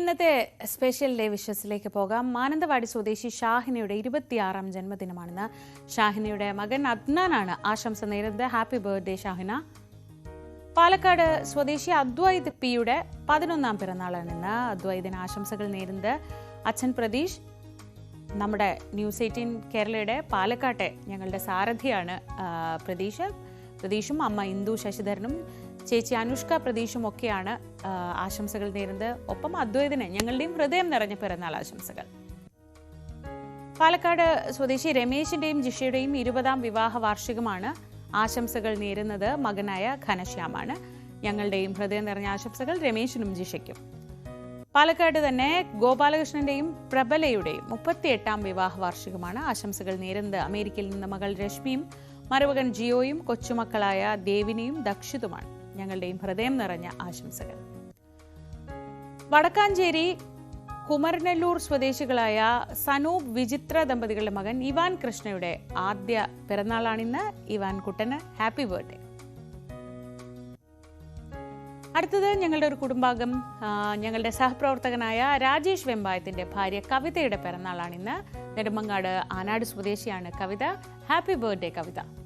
ഇന്നത്തെ special day വിഷസിലേക്ക് പോകാം. മാനന്തവാടി സ്വദേശി ഷാഹിനയുടെ ഇരുപത്തിയാറാം ജന്മദിനമാണെന്ന് ഷാഹിനയുടെ മകൻ അദ്നാനാണ് ആശംസ നേരുന്നത്. Happy birthday Shahina. പാലക്കാട് സ്വദേശി അദ്വൈത് പിയുടെ പതിനൊന്നാം പിറന്നാളാണ് ഇന്ന്. അദ്വൈതിന് ആശംസകൾ നേരുന്നത്. അച്ഛൻ പ്രതീഷ് നമ്മുടെ ന്യൂസ് എയ്റ്റീൻ കേരളയുടെ പാലക്കാട്ടെ ഞങ്ങളുടെ സാരഥിയാണ് പ്രതീഷ്. പ്രതീഷും അമ്മ ഇന്ദു ശശിധരനും ചേച്ചി അനുഷ്ക പ്രതീഷും ഒക്കെയാണ് ആശംസകൾ നേരുന്നത്. ഒപ്പം അദ്വൈതിന് ഞങ്ങളുടെയും ഹൃദയം നിറഞ്ഞ പിറന്നാൾ ആശംസകൾ. പാലക്കാട് സ്വദേശി രമേശിന്റെയും ജിഷയുടെയും ഇരുപതാം വിവാഹ വാർഷികമാണ് ആശംസകൾ നേരുന്നത്. മകനായ ഘനശ്യാമാണ്. ഞങ്ങളുടെയും ഹൃദയം നിറഞ്ഞ ആശംസകൾ രമേശിനും ജിഷയ്ക്കും. പാലക്കാട് തന്നെ ഗോപാലകൃഷ്ണന്റെയും പ്രബലയുടെയും മുപ്പത്തിയെട്ടാം വിവാഹ വാർഷികമാണ് ആശംസകൾ നേരുന്നത്. അമേരിക്കയിൽ നിന്ന് മകൾ രശ്മിയും മരുമകൻ ജിയോയും കൊച്ചുമക്കളായ ദേവിനിയും ദക്ഷിതുമാണ്. ഞങ്ങളുടെയും ഹൃദയം നിറഞ്ഞ ആശംസകൾ. വടക്കാഞ്ചേരി കുമരനെല്ലൂർ സ്വദേശികളായ സനൂപ് വിചിത്ര ദമ്പതികളുടെ മകൻ ഇവാൻ കൃഷ്ണയുടെ ആദ്യ പിറന്നാളാണിന്ന് ഇവാൻ കുട്ടന് ഹാപ്പി ബർത്ത്ഡേ. അടുത്തത് ഞങ്ങളുടെ ഒരു കുടുംബാംഗം ഞങ്ങളുടെ സഹപ്രവർത്തകനായ രാജേഷ് വെമ്പായത്തിന്റെ ഭാര്യ കവിതയുടെ പിറന്നാളാണിന്ന് നെടുമങ്ങാട് ആനാട് സ്വദേശിയാണ് കവിത. ഹാപ്പി ബർത്ത്ഡേ കവിത.